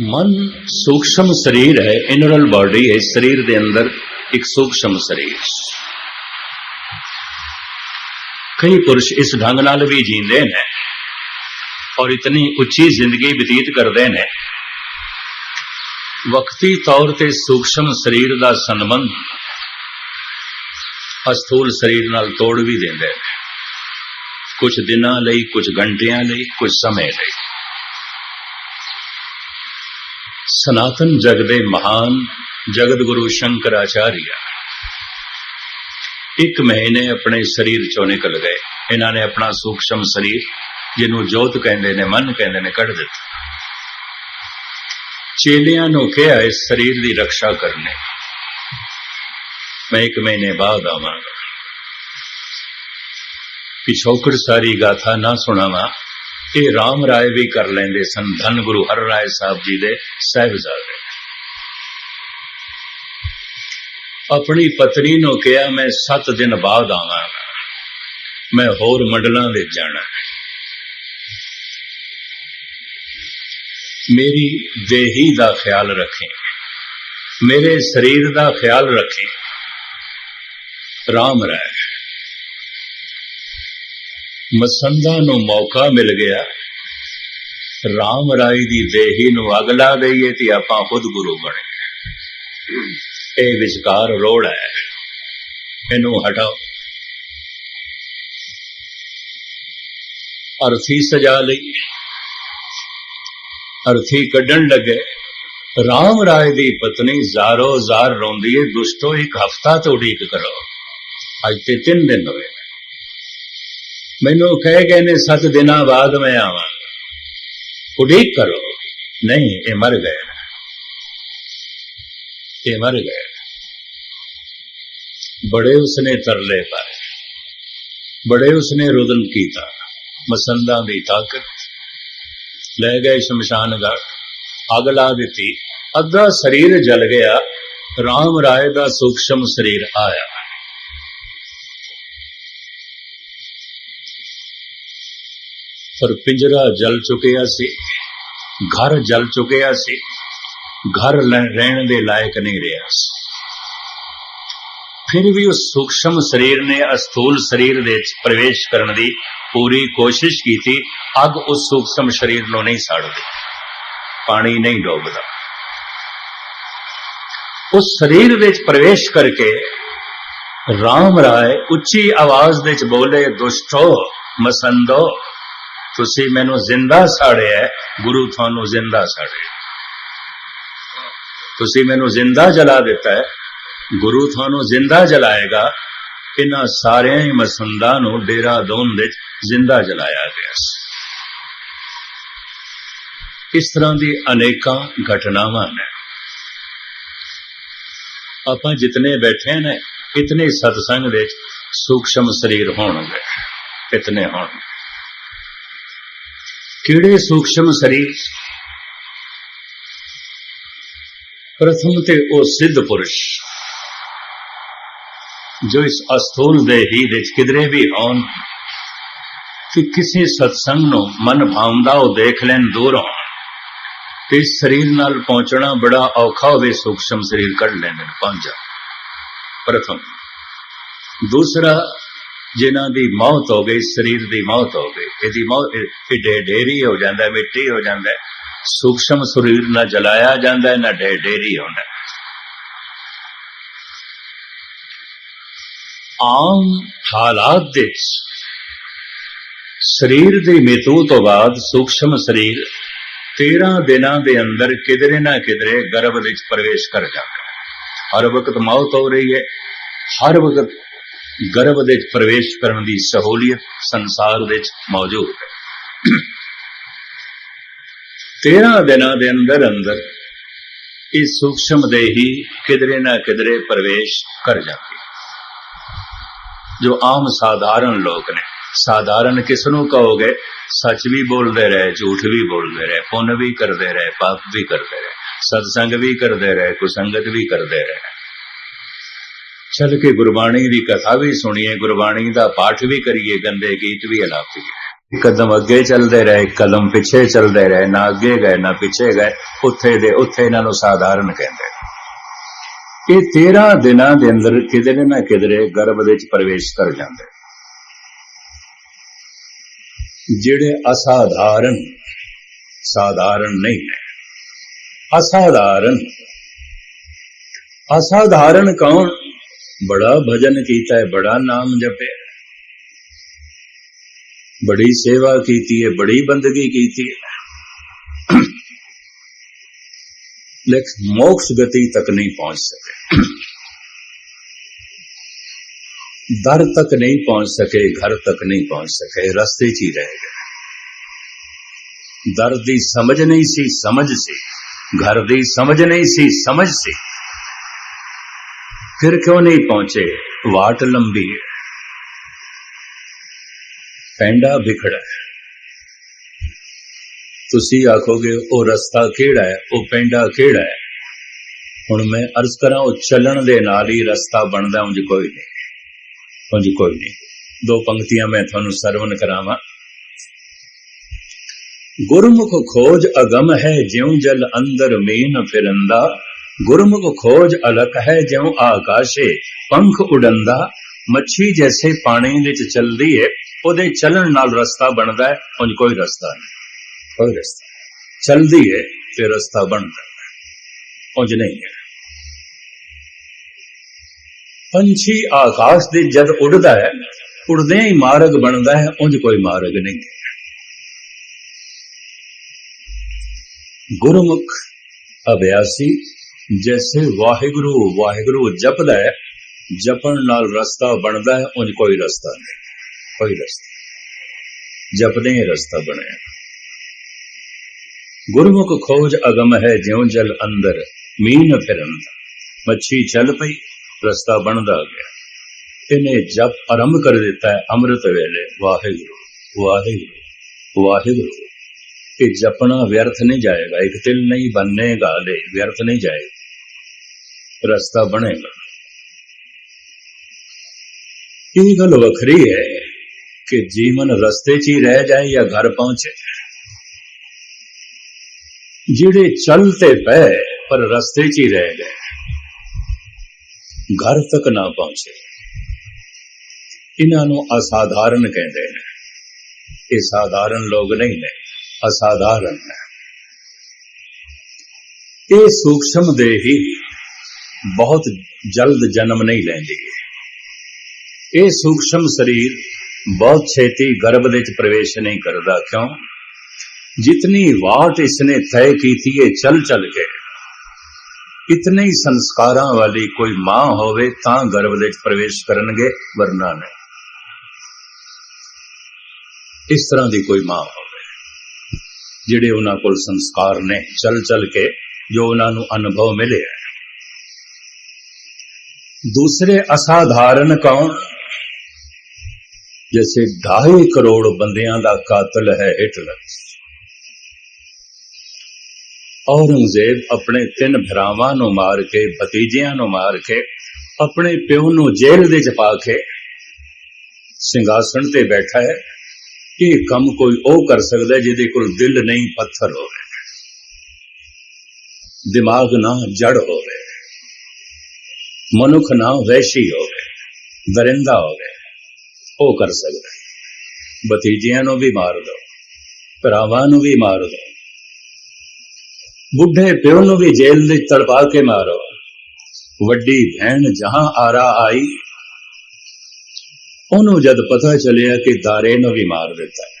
ਮਨ ਸੂਖਸ਼ਮ ਸਰੀਰ ਹੈ, ਇਨਰਲ ਬਾਡੀ ਹੈ, ਸਰੀਰ ਦੇ ਅੰਦਰ ਇੱਕ ਸੂਖਸ਼ਮ ਸਰੀਰ। ਕਈ ਪੁਰਸ਼ ਇਸ ਢੰਗ ਨਾਲ ਵੀ ਜੀਂਦੇ ਨੇ ਔਰ ਇਤਨੀ ਉੱਚੀ ਜ਼ਿੰਦਗੀ ਬਤੀਤ ਕਰਦੇ ਨੇ। ਵਕਤੀ ਤੌਰ ਤੇ ਸੂਖਸ਼ਮ ਸਰੀਰ ਦਾ ਸੰਬੰਧ ਅਸਥੂਲ ਸਰੀਰ ਨਾਲ ਤੋੜ ਵੀ ਦਿੰਦੇ ਨੇ। ਕੁਝ ਦਿਨਾਂ ਲਈ, ਕੁਝ ਘੰਟਿਆਂ ਲਈ, ਕੁਝ ਸਮੇਂ ਲਈ। ਸਨਾਤਨ ਜਗ ਦੇ ਮਹਾਨ ਜਗਤ ਗੁਰੂ ਸ਼ੰਕਰਾਚਾਰੀਆ। ਇੱਕ ਮਹੀਨੇ ਆਪਣੇ ਸਰੀਰ ਚੋਂ ਨਿਕਲ ਗਏ। ਇਹਨਾਂ ਨੇ ਆਪਣਾ ਸੂਖਸ਼ਮ ਸਰੀਰ, ਜਿਹਨੂੰ ਜੋਤ ਕਹਿੰਦੇ ਨੇ, ਮਨ ਕਹਿੰਦੇ ਨੇ, ਕੱਢ ਦਿੱਤਾ। ਚੇਲਿਆਂ ਨੂੰ ਕਿਹਾ, ਇਸ ਸਰੀਰ ਦੀ ਰੱਖਿਆ ਕਰਨੇ। ਮੈਂ ਇੱਕ ਮਹੀਨੇ ਬਾਅਦ ਆਵਾਂਗਾ। ਪਿਛੋਕੜ ਸਾਰੀ ਗਾਥਾ ਨਾ ਸੁਣਾਵਾਂ ਇਹ ਰਾਮ ਰਾਏ ਵੀ ਕਰ ਲੈਂਦੇ ਸਨ। ਧੰਨ ਗੁਰੂ ਹਰ ਰਾਏ ਸਾਹਿਬ ਜੀ ਦੇ ਸਹਿਬਜ਼ਾਦੇ। ਆਪਣੀ ਪਤਨੀ ਨੂੰ ਕਿਹਾ, ਮੈਂ 7 ਦਿਨ ਬਾਅਦ ਆਵਾਂ ਮੈਂ ਹੋਰ ਮੰਡਲਾਂ ਵਿੱਚ ਜਾਣਾ ਮੇਰੀ ਦੇਹੀ ਦਾ ਖਿਆਲ ਰੱਖੇ। ਮੇਰੇ ਸਰੀਰ ਦਾ ਖਿਆਲ ਰੱਖੇ। ਰਾਮ ਰਾਏ। ਮਸੰਦਾਂ ਨੂੰ ਮੌਕਾ ਮਿਲ ਗਿਆ। ਰਾਮ ਰਾਏ ਦੀ ਦੇਹੀ ਨੂੰ ਅਗਲਾ ਦਈਏ ਤੇ ਆਪਾਂ ਖੁਦ ਗੁਰੂ ਬਣੇ। ਇਹ ਵਿਚਕਾਰ ਰੋੜ ਹੈ ਇਹਨੂੰ ਹਟਾਓ। ਅਰਥੀ ਸਜਾ ਲਈ। ਅਰਥੀ ਕੱਢਣ ਲੱਗੇ। ਰਾਮ ਰਾਏ ਦੀ ਪਤਨੀ ਜ਼ਾਰੋ ਜ਼ਾਰ ਰੋਂਦੀ ਏ, ਦੁਸ਼ਟੋ ਇੱਕ ਹਫਤਾ ਤੋਂ ਉਡੀਕ ਕਰੋ। ਅੱਜ ਤੇ ਤਿੰਨ ਦਿਨ ਹੋਏ। ਮੈਨੂੰ ਕਹਿ ਗਏ ਨੇ 7 ਦਿਨਾਂ ਬਾਅਦ ਮੈਂ ਆਵਾਂਗਾ। ਉਡੀਕ ਕਰੋ। ਨਹੀਂ, ਇਹ ਮਰ ਗਏ। ਇਹ ਮਰ ਗਏ। ਬੜੇ ਉਸਨੇ ਤਰਲੇ ਪਾਏ। ਬੜੇ ਉਸਨੇ ਰੁਦਨ ਕੀਤਾ। ਮਸੰਦਾਂ ਦੀ ਤਾਕਤ। ਲੈ ਗਏ ਸ਼ਮਸ਼ਾਨ ਘਾਟ। ਅੱਗ ਲਾ ਦਿੱਤੀ। ਅੱਧਾ ਸਰੀਰ ਜਲ ਗਿਆ। ਰਾਮ ਰਾਏ ਦਾ ਸੂਖਸ਼ਮ ਸਰੀਰ ਆਇਆ। ਪਰ ਪਿੰਜਰਾ ਜਲ ਚੁੱਕਿਆ ਸੀ। ਘਰ ਜਲ ਚੁੱਕਿਆ ਸੀ। ਘਰ ਰਹਿਣ ਦੇ ਲਾਇਕ ਨਹੀਂ ਰਿਹਾ ਸੀ। ਫਿਰ ਵੀ ਉਸ ਸੂਖਸ਼ਮ ਸਰੀਰ ਨੇ ਅਸਥੂਲ ਸਰੀਰ ਦੇ ਵਿੱਚ ਪ੍ਰਵੇਸ਼ ਕਰਨ ਦੀ ਪੂਰੀ ਕੋਸ਼ਿਸ਼ ਕੀਤੀ। ਅੱਗ ਉਸ ਸੂਖਸ਼ਮ ਸਰੀਰ ਨੂੰ ਨਹੀਂ ਸਾੜਦੀ। ਪਾਣੀ ਨਹੀਂ ਡੋਬਦਾ। ਉਸ ਸਰੀਰ ਵਿੱਚ ਪ੍ਰਵੇਸ਼ ਕਰਕੇ ਰਾਮ ਰਾਏ ਉੱਚੀ ਆਵਾਜ਼ ਵਿੱਚ ਬੋਲੇ, ਦੁਸ਼ਟੋ, ਮਸੰਦੋ ਤੁਸੀਂ ਮੈਨੂੰ ਜ਼ਿੰਦਾ ਸਾੜਿਆ ਗੁਰੂ ਤੁਹਾਨੂੰ ਜ਼ਿੰਦਾ ਸਾੜਿਆ ਤੁਸੀਂ ਮੈਨੂੰ ਜ਼ਿੰਦਾ ਜਲਾ ਦਿੱਤਾ ਹੈ ਗੁਰੂ ਤੁਹਾਨੂੰ ਜ਼ਿੰਦਾ ਜਲਾਏਗਾ। ਇਹਨਾਂ ਸਾਰਿਆਂ ਹੀ ਮਸੰਦਾਂ ਨੂੰ ਡੇਰਾ ਦੋਨ ਵਿੱਚ ਜ਼ਿੰਦਾ ਜਲਾਇਆ ਗਿਆ ਸੀ। ਇਸ ਤਰ੍ਹਾਂ ਦੀ ਅਨੇਕਾਂ ਘਟਨਾਵਾਂ ਨੇ। ਆਪਾਂ ਜਿਤਨੇ ਬੈਠੇ ਨੇ, ਇਤਨੇ ਸਤਸੰਗ ਵਿੱਚ ਸੂਖਸ਼ਮ ਸਰੀਰ ਹੋਣਗੇ, ਇਤਨੇ ਹੋਣਗੇ। ਕਿਹੜੇ ਸੂਖਸ਼ਮ ਸਰੀਰ? ਪ੍ਰਥਮ ਤੇ ਉਹ ਸਿੱਧ ਪੁਰਸ਼, ਜੋ ਇਸ ਅਸਥੂਲ ਦੇਹੀ ਵਿੱਚ ਕਿਧਰੇ ਵੀ ਹੋਣ ਕਿ ਕਿਸੇ ਸਤਸੰਗ ਨੂੰ ਮਨ ਭਾਉਂਦਾ ਉਹ ਦੇਖ ਲੈਣ ਦੂਰੋਂ ਤੇ ਸਰੀਰ ਨਾਲ ਪਹੁੰਚਣਾ ਬੜਾ ਔਖਾ ਹੋਵੇ, ਸੂਖਸ਼ਮ ਸਰੀਰ ਕੱਢ ਲੈਣ ਨੂੰ ਪਹੁੰਚ ਪ੍ਰਥਮ। ਦੂਸਰਾ ਜਿਨ੍ਹਾਂ ਦੀ ਮੌਤ ਹੋ ਗਈ, ਸਰੀਰ ਦੀ ਮੌਤ ਹੋ ਗਈ, ਇਹਦੀ ਮੌਤ ਇਹ ਢੇਰੀ ਹੋ ਜਾਂਦਾ, ਮਿੱਟੀ ਹੋ ਜਾਂਦਾ, ਸੂਖਸ਼ਮ ਸਰੀਰ ਨਾ ਜਲਾਇਆ ਜਾਂਦਾ, ਨਾ ਢੇਰੀ ਹੁੰਦਾ। ਆਮ ਹਾਲਾਤ ਦੇ ਸਰੀਰ ਦੀ ਮ੍ਰਿਤੂ ਤੋਂ ਬਾਅਦ ਸੂਖਸ਼ਮ ਸਰੀਰ 13 ਦਿਨਾਂ ਦੇ ਅੰਦਰ ਕਿਧਰੇ ਨਾ ਕਿਧਰੇ ਗਰਭ ਵਿੱਚ ਪ੍ਰਵੇਸ਼ ਕਰ ਜਾਂਦਾ। ਹੈ ਹਰ ਵਕਤ ਮੌਤ ਹੋ ਰਹੀ ਹੈ, ਹਰ ਵਕਤ ਗਰਭ ਵਿੱਚ ਪ੍ਰਵੇਸ਼ ਕਰਨ ਦੀ ਸਹੂਲੀਅਤ ਸੰਸਾਰ ਵਿੱਚ ਮੌਜੂਦ ਹੈ। 13 ਦਿਨਾਂ ਦੇ ਅੰਦਰ ਅੰਦਰ ਇਹ ਸੂਖਸ਼ਮ ਦੇਹੀ ਕਿਧਰੇ ਨਾ ਕਿਧਰੇ ਪ੍ਰਵੇਸ਼ ਕਰ ਜਾਂਦੀ ਜੋ ਆਮ ਸਾਧਾਰਨ ਲੋਕ ਨੇ, ਸਾਧਾਰਨ ਕਿਸ ਨੂੰ ਕਹੋਗੇ? ਸੱਚ ਵੀ ਬੋਲਦੇ ਰਹੇ, ਝੂਠ ਵੀ ਬੋਲਦੇ ਰਹੇ, ਪੁੰਨ ਵੀ ਕਰਦੇ ਰਹੇ, ਪਾਪ ਵੀ ਕਰਦੇ ਰਹੇ, ਸਤਸੰਗ ਵੀ ਕਰਦੇ ਰਹੇ, ਕੁਸੰਗਤ ਵੀ ਕਰਦੇ ਰਹੇ। ਚੱਲ ਕੇ ਗੁਰਬਾਣੀ ਦੀ ਕਥਾ ਵੀ ਸੁਣੀਏ, ਗੁਰਬਾਣੀ ਦਾ ਪਾਠ ਵੀ ਕਰੀਏ, ਗੰਦੇ ਗੀਤ ਵੀ ਅਲਾਪੀਏ। ਕਦਮ ਅੱਗੇ ਚੱਲਦੇ ਰਹੇ, ਕਦਮ ਪਿੱਛੇ ਚੱਲਦੇ ਰਹੇ, ਨਾ ਅੱਗੇ ਗਏ, ਨਾ ਪਿੱਛੇ ਗਏ, ਉੱਥੇ ਦੇ ਉੱਥੇ ਇਹਨਾਂ ਨੂੰ ਸਾਧਾਰਨ ਕਹਿੰਦੇ ਇਹ 13 ਦਿਨਾਂ ਦੇ ਅੰਦਰ ਕਿਧਰੇ ਨਾ ਕਿਧਰੇ ਗਰਭ ਦੇ ਵਿੱਚ ਪ੍ਰਵੇਸ਼ ਕਰ ਜਾਂਦੇ ਜਿਹੜੇ ਅਸਾਧਾਰਨ, ਸਾਧਾਰਨ ਨਹੀਂ ਹੈ ਅਸਾਧਾਰਨ ਅਸਾਧਾਰਨ ਕੌਣ? ਬੜਾ ਭਜਨ ਕੀਤਾ ਹੈ ਬੜਾ ਨਾਮ ਜਪਿਆ ਬੜੀ ਸੇਵਾ ਕੀਤੀ ਹੈ ਬੜੀ ਬੰਦਗੀ ਕੀਤੀ ਹੈ ਲੇਕਿਨ ਮੋਕਸ਼ ਗਤੀ ਤੱਕ ਨਹੀਂ ਪਹੁੰਚ ਸਕੇ ਦਰ ਤੱਕ ਨਹੀਂ ਪਹੁੰਚ ਸਕੇ ਘਰ ਤੱਕ ਨਹੀਂ ਪਹੁੰਚ ਸਕੇ ਰਸਤੇ 'ਚ ਹੀ ਰਹਿ ਗਏ ਦਰ ਦੀ ਸਮਝ ਨਹੀਂ ਸੀ ਸਮਝ ਸੀ ਘਰ ਦੀ ਸਮਝ ਨਹੀਂ ਸੀ ਸਮਝ ਸੀ ਫਿਰ ਕਿਉਂ ਨਹੀਂ ਪਹੁੰਚੇ? ਵਾਟ ਲੰਬੀ। ਹੈ ਪੈਂਡਾ ਵਿਖੜਾ। ਹੈ ਤੁਸੀਂ ਆਖੋਗੇ, ਉਹ ਰਸਤਾ ਕਿਹੜਾ ਹੈ? ਉਹ ਪੈਂਡਾ ਕਿਹੜਾ ਹੈ? ਹੁਣ ਮੈਂ ਅਰਜ਼ ਕਰਾਂ, ਉਹ ਚੱਲਣ ਦੇ ਨਾਲ ਹੀ ਰਸਤਾ ਬਣਦਾ, ਉਂਝ ਕੋਈ ਨਹੀਂ। ਉਂਝ ਕੋਈ ਨਹੀਂ। ਦੋ ਪੰਕਤੀਆਂ ਮੈਂ ਤੁਹਾਨੂੰ ਸਰਵਨ ਕਰਾਵਾਂ। ਗੁਰਮੁਖ ਖੋਜ ਅਗਮ ਹੈ, ਜਿਉਂ ਜਲ ਅੰਦਰ ਮੀਨ ਫਿਰੰਦਾ। ਗੁਰਮੁਖ ਖੋਜ ਅਲਕ ਹੈ ਜਿਉ ਆਕਾਸ਼ੇ, ਪੰਖ ਉਡੰਦਾ, ਮੱਛੀ ਜੈਸੇ ਪਾਣੀ ਵਿੱਚ ਚੱਲਦੀ ਹੈ ਉਹਦੇ ਚੱਲਣ ਨਾਲ ਰਸਤਾ ਬਣਦਾ ਹੈ ਉਂਝ ਕੋਈ ਰਸਤਾ ਨਹੀਂ। ਕੋਈ ਰਸਤਾ ਚਲਦੀ ਹੈ ਤੇ ਰਸਤਾ ਬਣਦਾ ਹੈ ਨਹੀਂ ਹੈ। ਪੰਛੀ ਆਕਾਸ਼ ਦੇ ਜਦ ਉੱਡਦਾ ਹੈ ਉੜਦੇ ਹੀ ਮਾਰਗ ਬਣਦਾ ਹੈ ਉਂਝ ਕੋਈ ਮਾਰਗ ਨਹੀਂ ਗੁਰਮੁਖ ਅਭਿਆਸੀ ਜੈਸੇ ਵਾਹਿਗੁਰੂ ਵਾਹਿਗੁਰੂ ਜਪਦਾ ਹੈ ਜਪਣ ਨਾਲ ਰਸਤਾ ਬਣਦਾ ਹੈ, ਉਂਝ ਕੋਈ ਰਸਤਾ ਨਹੀਂ। ਕੋਈ ਰਸਤਾ ਜਪਦੇ ਹੀ ਰਸਤਾ ਬਣਿਆ। ਗੁਰਮੁਖ ਖੋਜ ਅਗਮ ਹੈ, ਜਿਉ ਜਲ ਅੰਦਰ ਮੀਨ ਫਿਰਨ ਮੱਛੀ ਚੱਲ ਪਈ, ਰਸਤਾ ਬਣਦਾ ਗਿਆ। ਇਹਨੇ ਜਪ ਆਰੰਭ ਕਰ ਦਿੱਤਾ ਹੈ, ਅੰਮ੍ਰਿਤ ਵੇਲੇ। ਵਾਹਿਗੁਰੂ ਵਾਹਿਗੁਰੂ ਵਾਹਿਗੁਰੂ। ਇਹ ਜਪਣਾ ਵਿਅਰਥ ਨਹੀਂ ਜਾਏਗਾ, ਇੱਕ ਤਿਲ ਨਹੀਂ ਬੰਨੇਗਾ ਲੈ ਵਿਅਰਥ ਨਹੀਂ ਜਾਏਗਾ। ਰਸਤਾ ਬਣੇਗਾ। ਇਹ ਗੱਲ ਵੱਖਰੀ ਹੈ ਕਿ ਜੀਵਨ ਰਸਤੇ 'ਚ ਹੀ ਰਹਿ ਜਾਏ ਜਾਂ ਘਰ ਪਹੁੰਚੇ। ਜਿਹੜੇ ਚੱਲਤੇ ਪਏ, ਪਰ ਰਸਤੇ 'ਚ ਹੀ ਰਹਿ ਗਏ। ਘਰ ਤੱਕ ਨਾ ਪਹੁੰਚੇ। ਇਹਨਾਂ ਨੂੰ ਅਸਾਧਾਰਨ ਕਹਿੰਦੇ ਨੇ। ਇਹ ਸਾਧਾਰਨ ਲੋਕ ਨਹੀਂ ਨੇ, ਅਸਾਧਾਰਨ ਨੇ। ਇਹ ਸੂਖਸ਼ਮ ਦੇ ਹੀ ਬਹੁਤ ਜਲਦ ਜਨਮ ਨਹੀਂ ਲੈਂਦੀ। ਇਹ ਸੂਖਸ਼ਮ ਸਰੀਰ ਬਹੁਤ ਛੇਤੀ ਗਰਭ ਦੇ ਵਿੱਚ ਪ੍ਰਵੇਸ਼ ਨਹੀਂ ਕਰਦਾ, ਕਿਉਂ? ਜਿਤਨੀ ਵਾਟ ਇਸਨੇ ਤੈਅ ਕੀਤੀ ਹੈ ਚਲ ਚਲ ਕੇ। ਇਤਨੇ ਹੀ ਸੰਸਕਾਰਾਂ ਵਾਲੀ ਕੋਈ ਮਾਂ ਹੋਵੇ, ਤਾਂ ਗਰਭ ਦੇ ਵਿੱਚ ਪ੍ਰਵੇਸ਼ ਕਰਨਗੇ, ਵਰਨਾ ਨਹੀਂ। ਇਸ ਤਰ੍ਹਾਂ ਦੀ ਕੋਈ ਮਾਂ ਹੋਵੇ, ਜਿਹੜੇ ਉਹਨਾਂ ਕੋਲ ਸੰਸਕਾਰ ਨੇ, ਚਲ ਚਲ ਕੇ, ਜੋ ਉਹਨਾਂ ਨੂੰ ਅਨੁਭਵ ਮਿਲਿਆ। ਦੂਸਰੇ ਅਸਾਧਾਰਨ ਕੌਣ? ਜੈਸੇ 2.5 ਕਰੋੜ ਬੰਦਿਆਂ ਦਾ ਕਾਤਲ ਹੈ ਹਿਟਲਰ। ਔਰੰਗਜ਼ੇਬ ਆਪਣੇ ਤਿੰਨ ਭਰਾਵਾਂ ਨੂੰ ਮਾਰ ਕੇ, ਭਤੀਜਿਆਂ ਨੂੰ ਮਾਰ ਕੇ, ਆਪਣੇ ਪਿਓ ਨੂੰ ਜੇਲ੍ਹ ਦੇ ਚ ਪਾ ਕੇ ਸਿੰਘਾਸਣ ਤੇ ਬੈਠਾ ਹੈ। ਇਹ ਕੰਮ ਕੋਈ ਉਹ ਕਰ ਸਕਦਾ ਜਿਹਦੇ ਕੋਲ ਦਿਲ ਨਹੀਂ, ਪੱਥਰ ਹੋਵੇ। ਦਿਮਾਗ ਨਾ ਜੜ ਹੋਵੇ। ਮਨੁੱਖ ਨਾ ਵੈਸ਼ੀ ਹੋ ਗਏ ਦਰਿੰਦਾ ਹੋ ਹੋਵੇ, ਉਹ ਕਰ ਸਕਦਾ। ਭਤੀਜਿਆਂ ਨੂੰ ਵੀ ਮਾਰ ਦੋ, ਭਰਾਵਾਂ ਨੂੰ ਵੀ ਮਾਰ ਦੋ, ਬੁੱਢੇ ਪਿਓ ਨੂੰ ਵੀ ਜੇਲ੍ਹ ਦੇ ਤੜਪਾ ਕੇ ਮਾਰੋ। ਵੱਡੀ ਭੈਣ ਜਹਾਂ ਆਰਾ ਆਈ, ਉਹਨੂੰ ਜਦ ਪਤਾ ਚੱਲਿਆ ਕਿ ਦਾਰੇ ਨੂੰ ਵੀ ਮਾਰ ਦਿੱਤਾ ਹੈ।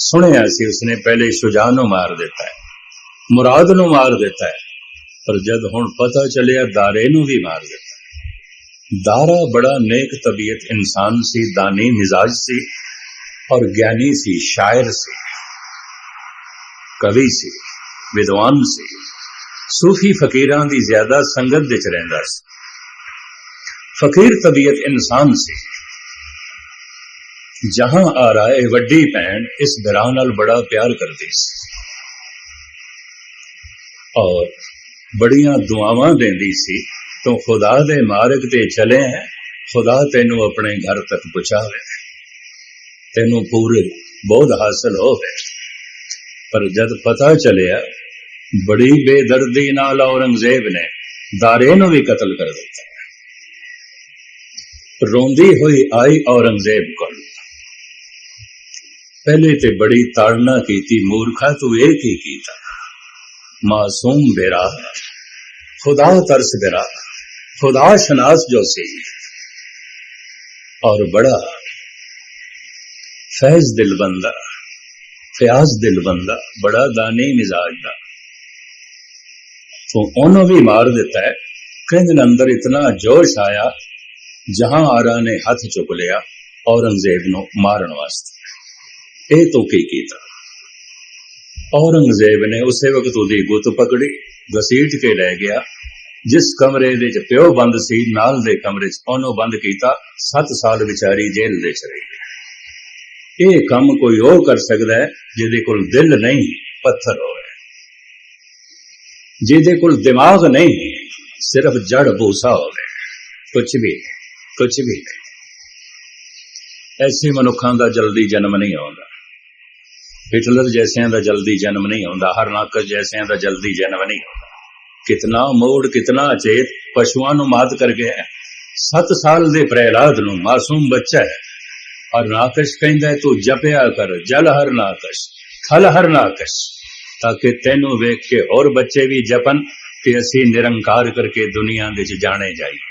ਸੁਣਿਆ ਸੀ ਉਸਨੇ ਪਹਿਲੇ ਸ਼ੁਜਾ ਨੂੰ ਮਾਰ ਦਿੱਤਾ ਹੈ, ਮੁਰਾਦ ਨੂੰ ਮਾਰ ਦਿੱਤਾ ਹੈ, ਪਰ ਜਦ ਹੁਣ ਪਤਾ ਚੱਲਿਆ ਦਾਰੇ ਨੂੰ ਵੀ ਮਾਰ ਦਿੱਤਾ ਦਾਰਾ ਬੜਾ ਨੇਕ ਤਬੀਅਤ ਇਨਸਾਨ ਸੀ ਦਾਨੀ ਮਿਜ਼ਾਜ ਸੀ ਔਰ ਗਿਆਨੀ ਸੀ ਸ਼ਾਇਰ ਸੀ ਕਵੀ ਸੀ ਵਿਦਵਾਨ ਸੀ ਸੂਫੀ ਫਕੀਰਾਂ ਦੀ ਜ਼ਿਆਦਾ ਸੰਗਤ ਵਿੱਚ ਰਹਿੰਦਾ ਸੀ ਫਕੀਰ ਤਬੀਅਤ ਇਨਸਾਨ ਸੀ ਜਹਾਂ ਆ ਰਾਏ ਵੱਡੀ ਭੈਣ ਇਸ ਦਰਾਂ ਨਾਲ ਬੜਾ ਪਿਆਰ ਕਰਦੀ ਸੀ ਔਰ ਬੜੀਆਂ ਦੁਆਵਾਂ ਦਿੰਦੀ ਸੀ ਤੂੰ ਖੁਦਾ ਦੇ ਮਾਰਗ ਤੇ ਚਲੇ ਹੈ، ਖੁਦਾ ਤੈਨੂੰ ਆਪਣੇ ਘਰ ਤੱਕ ਪਹੁੰਚਾਵੇ। ਤੈਨੂੰ ਪੂਰੇ ਬਹੁਤ ਹਾਸਲ ਹੋਵੇ ਪਰ ਜਦ ਪਤਾ ਚੱਲਿਆ، ਬੜੀ ਬੇਦਰਦੀ ਨਾਲ ਔਰੰਗਜ਼ੇਬ ਨੇ دارے نو بھی قتل کر دیتا روندی ہوئی آئی اورنگزیب کو پہلے تے بڑی تاڑنا کی مورکھا مورخا تو ایک ہی کی تھا معصوم بیرا خدا ترس بیرا खुदा शनास जो सी और बड़ा फैज दिल बंदा फयाज दिल बंदा बड़ा दानी मिजाज का तो उन्होंने भी मार देता है कहते अंदर इतना जोश आया जहां आरा ने हथ चुक लिया औरंगजेब नु मारन वास्ते ਇਹ ਤੋਂ ਕੀ ਕੀਤਾ ਔਰੰਗਜ਼ੇਬ ਨੇ ਉਸੇ ਵਕਤ ਉਹਦੀ ਗੁੱਤ ਪਕੜੀ ਘਸੀਟ ਕੇ ਲੈ ਗਿਆ ਜਿਸ ਕਮਰੇ ਦੇ ਵਿੱਚ ਪਿਓ ਬੰਦ ਸੀ, ਨਾਲ ਦੇ ਕਮਰੇ 'ਚ ਉਹਨੂੰ ਬੰਦ ਕੀਤਾ 7 ਸਾਲ ਵਿਚਾਰੀ ਜੇਲ੍ਹ ਵਿੱਚ ਚ ਰਹੀ ਇਹ ਕੰਮ ਕੋਈ ਉਹ ਕਰ ਸਕਦਾ ਹੈ, ਜਿਹਦੇ ਕੋਲ ਦਿਲ ਨਹੀਂ, ਪੱਥਰ ਹੋਵੇ। ਜਿਹਦੇ ਕੋਲ ਦਿਮਾਗ ਨਹੀਂ, ਸਿਰਫ ਜੜ ਬੂਸਾ ਹੋਵੇ। ਕੁਝ ਵੀ ਕੁਝ ਵੀ ਐਸੇ ਮਨੁੱਖਾਂ ਦਾ ਜਲਦੀ ਜਨਮ ਨਹੀਂ ਆਉਂਦਾ। ਹਿਟਲਰ ਜੈਸਿਆਂ ਦਾ ਜਲਦੀ ਜਨਮ ਨਹੀਂ ਆਉਂਦਾ ਹਰਨਾਕਸ ਜੈਸਿਆਂ ਦਾ ਜਲਦੀ ਜਨਮ ਨਹੀਂ ਆਉਂਦਾ। ਕਿਤਨਾ ਮੋੜ, ਕਿਤਨਾ ਚੇਤ ਪਸ਼ੂਆਂ ਨੂੰ ਮਾਤ ਕਰ ਗਿਆ 7 ਸਾਲ ਦੇ ਪ੍ਰਹਿਲਾਦ ਨੂੰ ਮਾਸੂਮ ਬੱਚਾ ਹੈ। ਔਰ ਨਾਕਸ਼ ਕਹਿੰਦਾ ਤੂੰ ਜਪਿਆ ਕਰ, ਜਲ ਹਰਨਾਕਸ ਥਲ ਹਰਨਾਕਸ ਤਾਂ ਕਿ ਤੈਨੂੰ ਵੇਖ ਕੇ ਹੋਰ ਬੱਚੇ ਵੀ ਜਪਨ ਤੇ ਅਸੀਂ ਨਿਰੰਕਾਰ ਕਰਕੇ ਦੁਨੀਆ ਵਿੱਚ ਜਾਣੇ ਜਾਈਏ।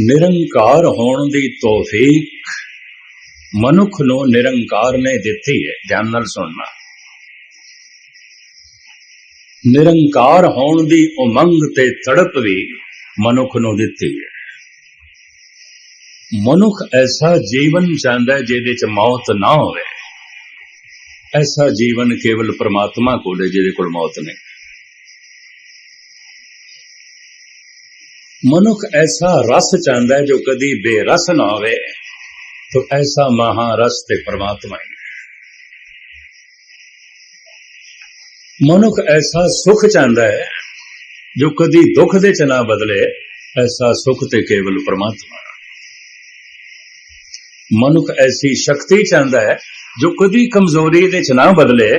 ਨਿਰੰਕਾਰ ਹੋਣ ਦੀ ਤੋਫੀਕ ਮਨੁੱਖ ਨੂੰ ਨਿਰੰਕਾਰ ਨੇ ਦਿੱਤੀ ਹੈ। ਧਿਆਨ ਨਾਲ ਸੁਣਨਾ। ਨਿਰੰਕਾਰ ਹੋਣ ਦੀ ਉਮੰਗ ਤੇ ਤੜਪ ਵੀ ਮਨੁੱਖ ਨੂੰ ਦਿੱਤੀ ਹੈ। ਮਨੁੱਖ ਐਸਾ ਜੀਵਨ ਚਾਹੁੰਦਾ ਜਿਹਦੇ ਚ ਮੌਤ ਨਾ ਹੋਵੇ। ਐਸਾ ਜੀਵਨ ਕੇਵਲ ਪ੍ਰਮਾਤਮਾ ਕੋਲ ਹੈ ਜਿਹਦੇ ਕੋਲ ਮੌਤ ਨਹੀਂ। ਮਨੁੱਖ ਐਸਾ ਰਸ ਚਾਹੁੰਦਾ ਜੋ ਕਦੀ ਬੇਰਸ ਨਾ ਹੋਵੇ, ਤੋ ਐਸਾ ਮਹਾ ਰਸ ਤੇ ਪਰਮਾਤਮਾ ਹੈ ਮਨੁੱਖ ਐਸਾ ਸੁਖ ਚਾਹੁੰਦਾ ਹੈ, ਜੋ ਕਦੀ ਦੁੱਖ ਦੇ ਚ ਨਾ ਬਦਲੇ, ਐਸਾ ਸੁਖ ਤੇ ਕੇਵਲ ਪਰਮਾਤਮਾ ਮਨੁੱਖ ਐਸੀ ਸ਼ਕਤੀ ਚਾਹੁੰਦਾ ਹੈ, ਜੋ ਕਦੀ ਕਮਜ਼ੋਰੀ ਦੇ ਚ ਨਾ ਬਦਲੇ,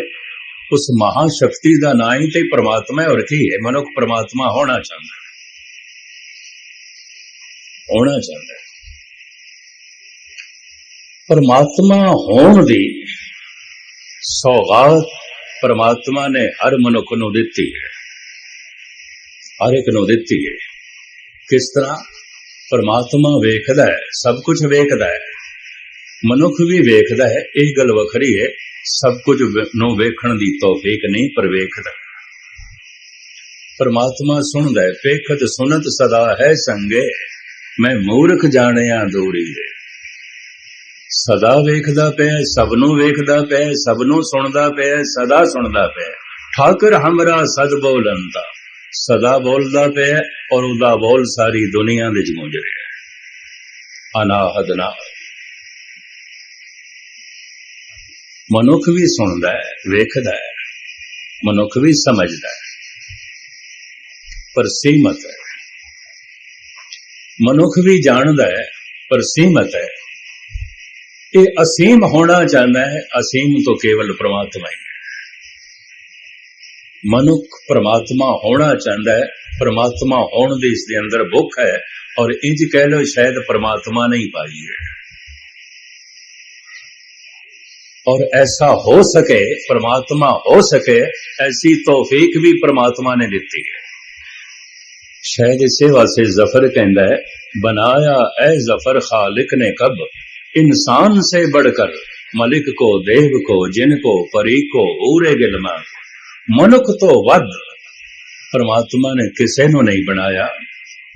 ਉਸ ਮਹਾ ਸ਼ਕਤੀ ਦਾ ਨਾਂ ਹੀ ਤੇ ਪਰਮਾਤਮਾ ਹੈ ਔਰ ਕੀ ਹੈ? ਮਨੁੱਖ ਪਰਮਾਤਮਾ ਹੋਣਾ ਚਾਹੁੰਦਾ ਹੈ। ਹੋਣਾ ਚਾਹੁੰਦਾ ਹੈ। ਪਰਮਾਤਮਾ ਹੋਣ ਦੀ ਸੌਗਾਤ ਪਰਮਾਤਮਾ ਨੇ ਹਰ ਮਨੁੱਖ ਨੂੰ ਦਿੱਤੀ ਹੈ। ਹਰ ਇੱਕ ਨੂੰ ਦਿੱਤੀ ਹੈ। ਕਿਸ ਤਰ੍ਹਾਂ? ਪਰਮਾਤਮਾ ਵੇਖਦਾ ਹੈ, ਸਭ ਕੁਝ ਵੇਖਦਾ ਹੈ। ਮਨੁੱਖ ਵੀ ਵੇਖਦਾ ਹੈ, ਇਹ ਗੱਲ ਵੱਖਰੀ ਹੈ। ਸਭ ਕੁਝ ਨੂੰ ਵੇਖਣ ਦੀ ਤੌਫੀਕ ਨਹੀਂ, ਪਰ ਵੇਖਦਾ ਪਰਮਾਤਮਾ ਸੁਣਦਾ ਹੈ, ਵੇਖਤ ਸੁਨਤ ਸਦਾ ਹੈ ਸੰਗੇ। ਮੈਂ ਮੂਰਖ ਜਾਣਿਆ ਦੂਰੀ ਹੈ ਸਦਾ ਵੇਖਦਾ ਪਿਆ ਸਭ ਨੂੰ ਵੇਖਦਾ ਪਿਆ ਸਭ ਨੂੰ ਸੁਣਦਾ ਪਿਆ, ਸਦਾ ਸੁਣਦਾ ਪਿਆ। ਠਾਕਰ ਹਮਰਾ ਸਦ ਬੋਲੰਦਾ ਸਦਾ ਬੋਲਦਾ ਪਿਆ ਔਰ ਉਹਦਾ ਬੋਲ ਸਾਰੀ ਦੁਨੀਆ ਵਿੱਚ ਗੂੰਜ ਰਿਹਾ ਅਨਾਹਦ ਨਾ। ਮਨੁੱਖ ਵੀ ਸੁਣਦਾ ਹੈ, ਵੇਖਦਾ ਹੈ, ਮਨੁੱਖ ਵੀ ਸਮਝਦਾ ਹੈ। ਪਰ ਸੀਮਤ ਹੈ। ਮਨੁੱਖ ਵੀ ਜਾਣਦਾ ਹੈ, ਪਰ ਸੀਮਤ ਹੈ। ਇਹ ਅਸੀਮ ਹੋਣਾ ਚਾਹੁੰਦਾ ਹੈ ਅਸੀਮ ਤੋਂ ਕੇਵਲ ਪ੍ਰਮਾਤਮਾ ਹੀ ਮਨੁੱਖ ਪ੍ਰਮਾਤਮਾ ਹੋਣਾ ਚਾਹੁੰਦਾ ਹੈ ਪ੍ਰਮਾਤਮਾ ਹੋਣ ਦੀ ਇਸ ਦੇ ਅੰਦਰ ਭੁੱਖ ਹੈ ਔਰ ਇੰਜ ਕਹਿ ਲੋ ਸ਼ਾਇਦ ਪ੍ਰਮਾਤਮਾ ਨਹੀਂ ਪਾਈ ہے۔ اور ایسا ہو سکے، پرماتما ہو سکے، ایسی توفیق بھی پرماتما نے دیتی ہے۔ شاید اسے واسطے ظفر کہہ بنایا اے ظفر خالق نے کب؟ इंसान से बढ़कर मलिक को देव को जिन को परी को ऊरे गिलमा मनुख तो वध परमात्मा ने किसी ਨੂੰ ਨਹੀਂ ਬਣਾਇਆ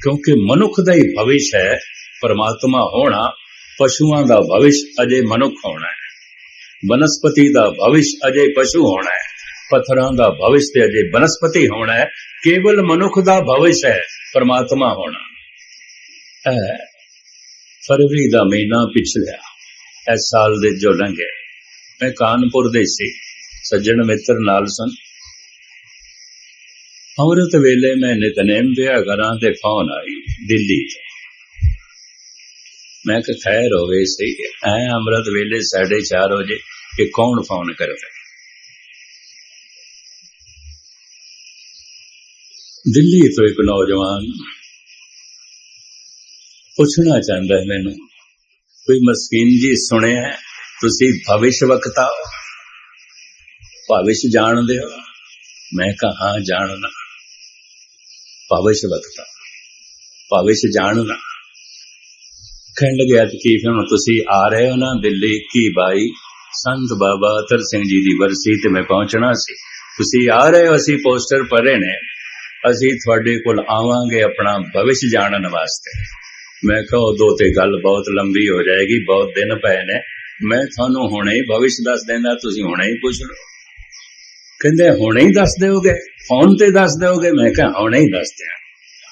ਕਿਉਂਕਿ ਮਨੁੱਖ ਦਾ ਹੀ ਭਵਿਸ਼ ਹੈ ਪਰਮਾਤਮਾ ਹੋਣਾ ਪਸ਼ੂਆਂ ਦਾ ਭਵਿਸ਼ ਅਜੇ ਮਨੁੱਖ ਹੋਣਾ ਹੈ ਬਨਸਪਤੀ ਦਾ ਭਵਿਸ਼ ਅਜੇ ਪਸ਼ੂ ਹੋਣਾ ਹੈ ਪੱਥਰਾਂ ਦਾ ਭਵਿਸ਼ ਤੇ ਅਜੇ ਬਨਸਪਤੀ ਹੋਣਾ ਹੈ ਕੇਵਲ ਮਨੁੱਖ ਦਾ ਭਵਿਸ਼ ਹੈ ਪਰਮਾਤਮਾ ਹੋਣਾ ਹੈ ਫਰਵਰੀ ਦਾ ਮਹੀਨਾ ਪਿਛਲਿਆ, ਇਸ ਸਾਲ ਦੇ ਜੋ ਲੰਘਿਆ ਮੈਂ ਕਾਨਪੁਰ ਦੇ ਸੀ, ਸੱਜਣ ਮਿੱਤਰ ਨਾਲ ਸਨ। ਅੰਮ੍ਰਿਤ ਵੇਲੇ ਮੈਂ ਨਿਤਨੇਮ ਪਿਆ ਘਰਾਂ ਤੇ ਫੋਨ ਆਈ, ਦਿੱਲੀ ਤੋਂ। ਮੈਂ ਕਿ ਖੈਰ ਹੋਵੇ, ਸਹੀ ਐ ਅੰਮ੍ਰਿਤ ਵੇਲੇ 4:30 ਵਜੇ ਕਿ ਕੌਣ ਫੋਨ ਕਰਦਾ ਦਿੱਲੀ ਤੋਂ ਇੱਕ ਨੌਜਵਾਨ ਪੁੱਛਣਾ ਚਾਹੁੰਦਾ ਹੈ ਮੈਨੂੰ, ਕੋਈ ਮਸਕੀਨ ਜੀ ਸੁਣਿਆ ਤੁਸੀਂ ਭਵਿਸ਼ ਵਕਤਾ ਭਵਿਸ਼ ਜਾਣਦੇ ਹੋ? ਮੈਂ ਕਹਾ ਜਾਣਨਾ ਭਵਿਸ਼ ਵਕਤਾ। ਭਵਿਸ਼ ਜਾਣਨਾ ਕਹਿਣ ਲੱਗਿਆ ਕਿ ਫਿਰ ਤੁਸੀਂ ਆ ਰਹੇ ਹੋ ਨਾ ਦਿੱਲੀ? ਕੀ ਬਾਈ? ਸੰਤ ਬਾਬਾ ਅਤਰ ਸਿੰਘ ਜੀ ਦੀ ਵਰਸੀ ਤੇ ਮੈਂ ਪਹੁੰਚਣਾ ਸੀ। ਤੁਸੀਂ ਆ ਰਹੇ ਹੋ, ਅਸੀਂ ਪੋਸਟਰ ਭਰੇ ਨੇ। ਅਸੀਂ ਤੁਹਾਡੇ ਕੋਲ ਆਵਾਂਗੇ ਆਪਣਾ ਭਵਿਸ਼ ਜਾਣਨ ਵਾਸਤੇ। ਮੈਂ ਕਿਹਾ ਉਦੋਂ ਤੇ ਗੱਲ ਬਹੁਤ ਲੰਬੀ ਹੋ ਜਾਏਗੀ, ਬਹੁਤ ਦਿਨ ਪਏ ਨੇ ਮੈਂ ਤੁਹਾਨੂੰ ਹੁਣੇ ਹੀ ਭਵਿਸ਼ ਦੱਸ ਦਿੰਦਾ, ਤੁਸੀਂ ਹੁਣੇ ਹੀ ਪੁੱਛ ਲਓ। ਕਹਿੰਦੇ, ਹੁਣੇ ਹੀ ਦੱਸ ਦਿਓਗੇ? ਫੋਨ ਤੇ ਦੱਸ ਦਿਓਗੇ? ਮੈਂ ਕਿਹਾ, ਹੁਣੇ ਹੀ ਦੱਸ ਦਿਆਂ।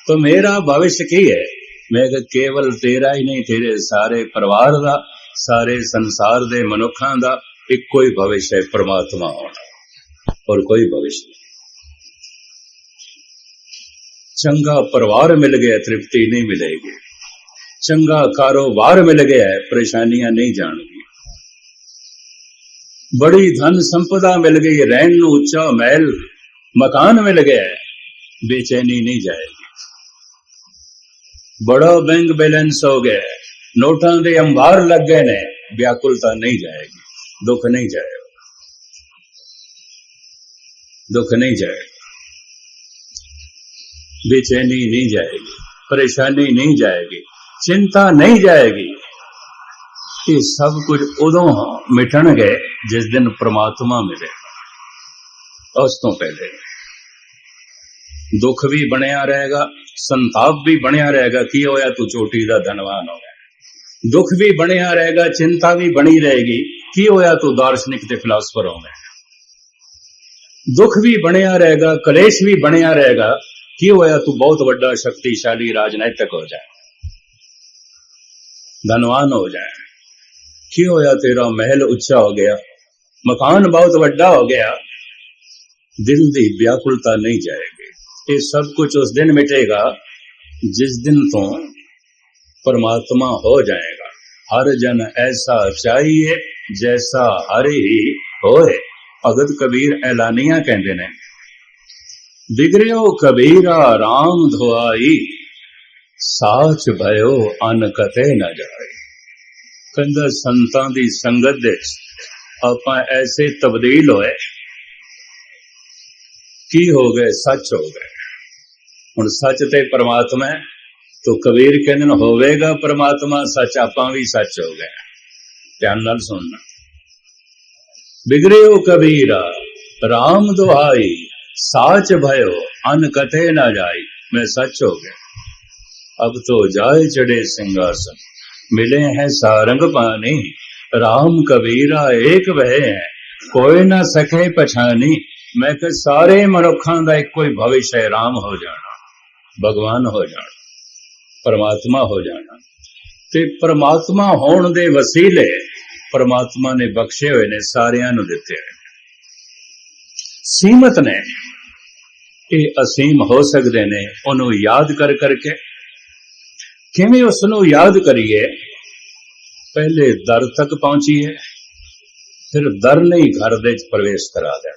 ਤਾਂ ਮੇਰਾ ਭਵਿਸ਼ ਕੀ ਹੈ? ਮੈਂ ਕਿਹਾ, ਕੇਵਲ ਤੇਰਾ ਹੀ ਨਹੀਂ, ਤੇਰੇ ਸਾਰੇ ਪਰਿਵਾਰ ਦਾ, ਸਾਰੇ ਸੰਸਾਰ ਦੇ ਮਨੁੱਖਾਂ ਦਾ ਇੱਕੋ ਹੀ ਭਵਿਸ਼ ਹੈ, ਪ੍ਰਮਾਤਮਾ ਹੋਣਾ। ਔਰ ਕੋਈ ਭਵਿਸ਼ ਨਹੀਂ। ਚੰਗਾ ਪਰਿਵਾਰ ਮਿਲ ਗਿਆ, ਤ੍ਰਿਪਤੀ ਨਹੀਂ ਮਿਲੇਗੀ। ਚੰਗਾ ਕਾਰੋਬਾਰ ਮਿਲ ਗਿਆ ਹੈ, ਪਰੇਸ਼ਾਨੀਆਂ ਨਹੀਂ ਜਾਣਗੀਆਂ। ਬੜੀ ਧਨ ਸੰਪਦਾ ਮਿਲ ਗਈ, ਰਹਿਣ ਨੂੰ ਉੱਚਾ ਮਹਿਲ, ਮਕਾਨ ਮਿਲ ਗਿਆ ਹੈ, ਬੇਚੈਨੀ ਨਹੀਂ ਜਾਏਗੀ। ਬੜਾ ਬੈਂਕ ਬੈਲੈਂਸ ਹੋ ਗਿਆ ਨੋਟਾਂ ਦੇ ਅੰਬਾਰ ਲੱਗ ਗਏ ਨੇ, ਵਿਆਕੁਲਤਾ ਨਹੀਂ ਜਾਏਗੀ, ਦੁੱਖ ਨਹੀਂ ਜਾਏਗਾ। ਦੁੱਖ ਨਹੀਂ ਜਾਏਗਾ। ਬੇਚੈਨੀ ਨਹੀਂ ਜਾਏਗੀ, ਪਰੇਸ਼ਾਨੀ ਨਹੀਂ ਜਾਏਗੀ ਚਿੰਤਾ ਨਹੀਂ ਜਾਏਗੀ। ਇਹ ਸਭ ਕੁਝ ਉਦੋਂ ਮਿਟਣ ਗਏ ਜਿਸ ਦਿਨ ਪ੍ਰਮਾਤਮਾ ਮਿਲੇ। ਉਸ ਤੋਂ ਪਹਿਲੇ ਦੁੱਖ ਵੀ ਬਣਿਆ ਰਹੇਗਾ, ਸੰਤਾਪ ਵੀ ਬਣਿਆ ਰਹੇਗਾ। ਕੀ ਹੋਇਆ? ਤੂੰ ਚੋਟੀ ਦਾ ਧਨਵਾਨ ਹੋ ਗਿਆ। ਦੁੱਖ ਵੀ ਬਣਿਆ ਰਹੇਗਾ, ਚਿੰਤਾ ਵੀ ਬਣੀ ਰਹੇਗੀ। ਕੀ ਹੋਇਆ? ਤੂੰ ਦਾਰਸ਼ਨਿਕ ਤੇ ਫਿਲਾਸਫਰ ਹੋ ਗਿਆ। ਦੁੱਖ ਵੀ ਬਣਿਆ ਰਹੇਗਾ, ਕਲੇਸ਼ ਵੀ ਬਣਿਆ ਰਹੇਗਾ। ਕੀ ਹੋਇਆ? ਤੂੰ ਬਹੁਤ ਵੱਡਾ ਸ਼ਕਤੀਸ਼ਾਲੀ ਰਾਜਨੈਤਿਕ ਹੋ ਜਾਏ دھنوان ہو جائیں کی ہویا تیرا محل اچھا ہو گیا مکان بہت وڈا ہو گیا دل دی بیاکلتا نہیں جائے گی یہ سب کچھ اس دن مٹے گا جس دن تو پرماتما ہو جائے گا ہر جن ایسا چاہیے جیسا ہر ہی ہوئے ਭਗਤ ਕਬੀਰ ਐਲਾਨੀਆਂ ਕਹਿੰਦੇ بگڑے ਬਿਗੜਿਓ ਕਬੀਰਾ دھوائی ਸਾਚ ਭਇਓ, ਅਨ ਕਤੇ ਨਾ ਜਾਏ। ਕਹਿੰਦਾ, ਸੰਤਾਂ ਦੀ ਸੰਗਤ ਦੇ ਆਪਾਂ ਐਸੇ ਤਬਦੀਲ ਹੋਏ। ਕੀ ਹੋ ਗਏ? ਸੱਚ ਹੋ ਗਏ। ਹੁਣ ਸੱਚ ਤੇ ਪਰਮਾਤਮਾ ਤੋ ਕਬੀਰ ਕਹਿੰਦੇ ਨੇ, ਹੋਵੇਗਾ ਪਰਮਾਤਮਾ, ਸੱਚ ਆਪਾਂ ਵੀ ਸੱਚ ਹੋ ਗਏ। ਧਿਆਨ ਨਾਲ ਸੁਣਨਾ। ਬਿਗੜਿਓ ਕਬੀਰਾ, ਰਾਮ ਦੁਹਾਈ, ਸਾਚ ਭਇਓ, ਅਨ ਕਤੇ ਨਾ ਜਾਈ। ਮੈਂ ਸੱਚ ਹੋ ਗਿਆ। अब तो जाए चढ़े सिंहासन मिले हैं सारंग पानी राम कबीरा एक वह है कोई न सके पछानी मैं कि सारे मनुखा का ਇੱਕੋ ਹੀ ਭਵਿਸ਼ ਹੈ ਰਾਮ ਹੋ ਜਾਣਾ ਭਗਵਾਨ ਹੋ ਜਾਣਾ ਪਰਮਾਤਮਾ ਹੋ ਜਾਣਾ ਤੇ ਪਰਮਾਤਮਾ ਹੋਣ ਦੇ ਵਸੀਲੇ ਪਰਮਾਤਮਾ ਨੇ ਬਖਸ਼ੇ ਹੋਏ ਨੇ ਸਾਰਿਆਂ ਨੂੰ ਦਿੱਤੇ ਹੋਏ ਸੀਮਤ ਨੇ ਇਹ ਅਸੀਮ ਹੋ ਸਕਦੇ ਨੇ ਉਹਨੂੰ ਯਾਦ ਕਰ ਕਰਕੇ ਕਿਵੇਂ ਉਸ ਨੂੰ ਯਾਦ ਕਰੀਏ? ਪਹਿਲੇ ਦਰ ਤੱਕ ਪਹੁੰਚੀਏ, ਫਿਰ ਦਰ ਨਹੀਂ ਘਰ ਦੇ ਵਿੱਚ ਪ੍ਰਵੇਸ਼ ਕਰਾ ਦੇਣਾ।